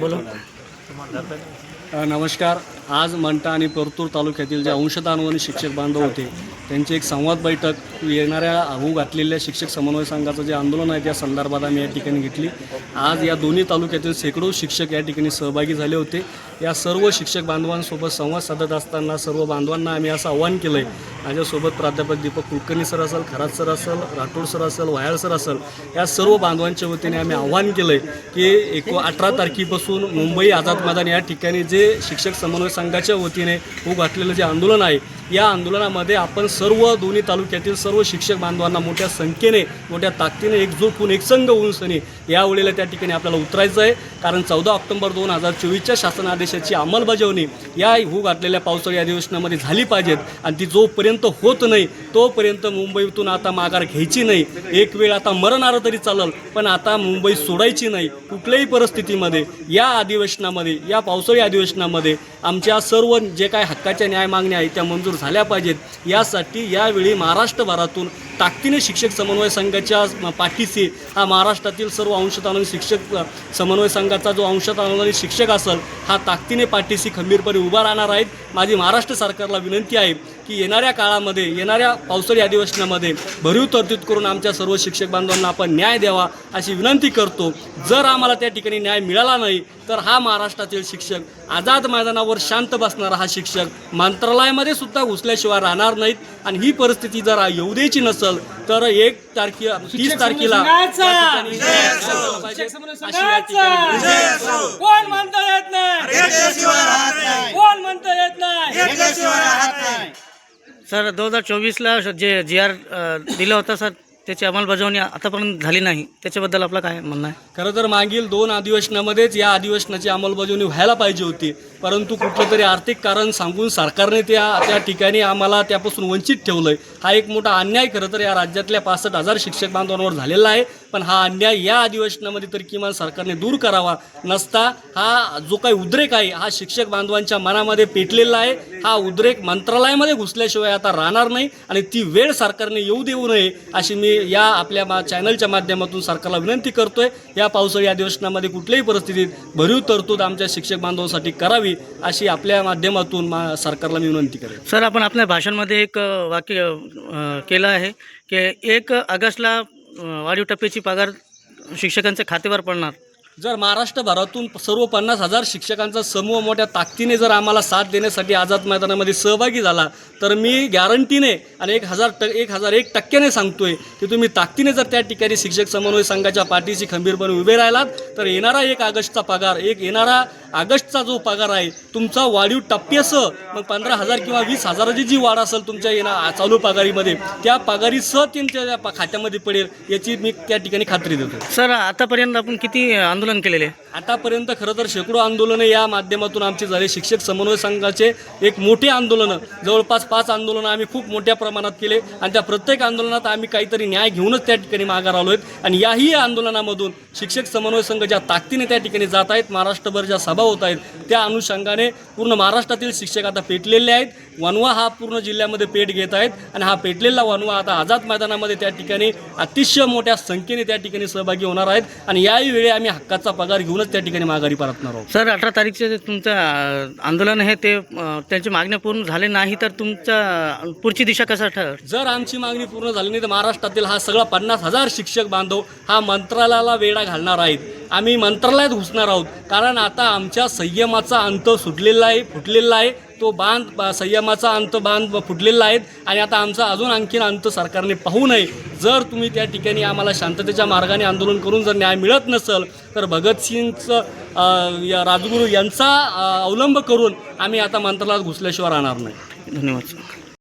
बोला. नमस्कार. आज मंठा आणि परतूर तालुक्यातील जे अंशदान शिक्षक बांधव होते त्यांची एक संवाद बैठक येणाऱ्या होऊ घातलेल्या शिक्षक समन्वय संघाचं जे आंदोलन आहे त्या संदर्भात आम्ही या ठिकाणी घेतली. आज या दोन्ही तालुक्यातील शेकडो शिक्षक या ठिकाणी सहभागी झाले होते. या सर्व शिक्षक बांधवांसोबत संवाद साधत असताना सर्व बांधवांना आम्ही असं आव्हान केलं आहे माझ्यासोबत प्राध्यापक दीपक कुलकर्णी सर असेल खरात सर असेल राठोड सर असेल वायाळ सर असेल या सर्व बांधवांच्या वतीने आम्ही आव्हान केलं आहे की एको अठरा तारखेपासून मुंबई आझाद मैदान या ठिकाणी जे शिक्षक समन्वय संघाच्या वतीने होऊ घातलेलं जे आंदोलन आहे या आंदोलनामध्ये आपण सर्व दोन्ही तालुक्यातील सर्व शिक्षक बांधवांना मोठ्या संख्येने मोठ्या ताकदीने एकजूट होऊन एकसंघ होऊन सनी यावेळेला त्या ठिकाणी आपल्याला उतरायचं आहे. कारण चौदा ऑक्टोबर दोन हजार चोवीसच्या शासन आदेशाची अंमलबजावणी या होऊ घातलेल्या पावसाळी अधिवेशनामध्ये झाली पाहिजेत. आणि ती जोपर्यंत होत नाही तोपर्यंत मुंबईतून आता माघार घ्यायची नाही. एक वेळ आता मरण आलं तरी चालेल पण आता मुंबई सोडायची नाही कुठल्याही परिस्थितीमध्ये. या अधिवेशनामध्ये या पावसाळी अधिवेशनामध्ये आमच्या सर्व जे काय हक्काच्या न्याय मागण्या आहेत त्या मंजूर झाल्या पाहिजेत. यासाठी यावेळी महाराष्ट्रभरातून ताकदीने शिक्षक समन्वय संघाच्या पाठीशी हा महाराष्ट्रातील सर्व अंशत शिक्षक समन्वय संघाचा जो अंशत शिक्षक असेल हा ताकदीने पाठीशी खंबीरपणे उभा राहणार आहेत. माझी महाराष्ट्र सरकारला विनंती आहे की येणाऱ्या काळामध्ये येणाऱ्या पावसाळी अधिवेशनामध्ये भरीव तरतूद करून आमच्या सर्व शिक्षक बांधवांना आपण न्याय द्यावा अशी विनंती करतो. जर आम्हाला त्या ठिकाणी न्याय मिळाला नाही तर हा महाराष्ट्रातील शिक्षक आझाद मैदानावर शांत बसणारा हा शिक्षक मंत्रालयामध्ये सुद्धा घुसल्याशिवाय राहणार नाहीत. आणि ही परिस्थिती जर येऊ द्यायची नसेल तर एक तारखे तीस तारखेला पाहिजे. सर दोन हजार चोवीसला जे जी आर दिला होता सर त्याची अंमलबजावणी आतापर्यंत झाली नाही. त्याच्याबद्दल आपलं काय म्हणणं आहे? खरं तर मागील दोन अधिवेशनामध्येच या अधिवेशनाची अंमलबजावणी व्हायला पाहिजे होती. परंतु कुठलं तरी आर्थिक कारण सांगून सरकारने त्या त्या ठिकाणी आम्हाला त्यापासून वंचित ठेवलं आहे हा एक मोठा अन्याय खरं तर या राज्यातल्या पासष्ट हजार शिक्षक बांधवांवर झालेला आहे. पण हा अन्याय या अधिवेशनामध्ये तरी किमान सरकारने दूर करावा नसता हा जो काही उद्रेक आहे हा शिक्षक बांधवांच्या मनामध्ये पेटलेला आहे. हा उद्रेक मंत्रालयामध्ये घुसल्याशिवाय आता राहणार नाही आणि ती वेळ सरकारने येऊ देऊ नये अशी मी या आपल्या मा चॅनलच्या माध्यमातून सरकारला विनंती करतोय. या पावसाळी अधिवेशनामध्ये कुठल्याही परिस्थितीत भरीव तरतूद आमच्या शिक्षक बांधवांसाठी करावी अशी आपल्या माध्यमातून मा सरकारला मी विनंती करेन. सर आपण आपल्या भाषणामध्ये एक वाक्य केलं आहे की एक ऑगस्टला वाढीव टप्प्याची पगार शिक्षकांच्या खात्यावर पडणार. जर महाराष्ट्रभरातून सर्व पन्नास हजार शिक्षकांचा समूह मोठ्या ताकदीने जर आम्हाला साथ देण्यासाठी आझाद मैदानामध्ये सहभागी झाला तर मी गॅरंटीने आणि एक हजार ट एक हजार एक टक्क्याने सांगतोय की तुम्ही ताकदीने जर त्या ठिकाणी शिक्षक समन्वय संघाच्या पाठीशी खंबीरपणे उभे राहिलात तर येणारा एक ऑगस्टचा पगार एक येणारा ऑगस्टचा जो पगार आहे तुमचा वाढीव टप्प्यासह मग पंधरा हजार किंवा वीस हजाराची जी वाढ असेल तुमच्या येणार चालू पगारीमध्ये त्या पगारीसह तुमच्या प- खात्यामध्ये पडेल याची मी त्या ठिकाणी खात्री देतो. सर आतापर्यंत आपण किती आंदोलन आंदोलन केलेले? आतापर्यंत खरं तर शेकडो आंदोलनं या माध्यमातून आमचे झाले. शिक्षक समन्वय संघाचे एक मोठे आंदोलनं. जवळपास पाच आंदोलनं आम्ही खूप मोठ्या प्रमाणात केले. आणि त्या प्रत्येक आंदोलनात आम्ही काहीतरी न्याय घेऊनच त्या ठिकाणी माघार आलो आहेत. आणि याही आंदोलनामधून शिक्षक समन्वय संघ ज्या ताकदीने त्या ठिकाणी जात आहेत महाराष्ट्रभर ज्या सभा होत आहेत त्या अनुषंगाने पूर्ण महाराष्ट्रातील शिक्षक आता पेटलेले आहेत. वनवा हा पूर्ण जिल्ह्यामध्ये पेट घेत आहेत. आणि हा पेटलेला वनवा आता आझाद मैदानामध्ये त्या ठिकाणी अतिशय मोठ्या संख्येने त्या ठिकाणी सहभागी होणार आहेत. आणि याही वेळी आम्ही हक्का हक्काचा पगार घेऊनच त्या ठिकाणी माघारी परतणार आहोत. सर अठरा तारीखचे जे तुमचं अ, आंदोलन आहे ते अ, त्यांची मागण्या पूर्ण झाले नाही तर तुमच्या अ, पुढची दिशा कसा ठर? जर आमची मागणी पूर्ण झाली नाही तर महाराष्ट्रातील हा सगळा पन्नास हजार शिक्षक बांधव हा मंत्रालयाला वेढा घालणार आहेत. आम्ही मंत्रालयात घुसणार आहोत. कारण आता आमच्या संयमाचा अंत सुटलेला आहे फुटलेला आहे. तो बांध बा- संयमाचा अंत बांध फुटलेला आहे आणि आता आमचा अजून आणखीन अंत सरकारने पाहू नये. जर तुम्ही त्या ठिकाणी आम्हाला शांततेच्या मार्गाने आंदोलन करून जर न्याय मिळत नसेल तर भगतसिंगचं या राजगुरू यांचा अवलंब करून आम्ही आता मंत्रालयात घुसल्याशिवाय राहणार नाही. धन्यवाद सर.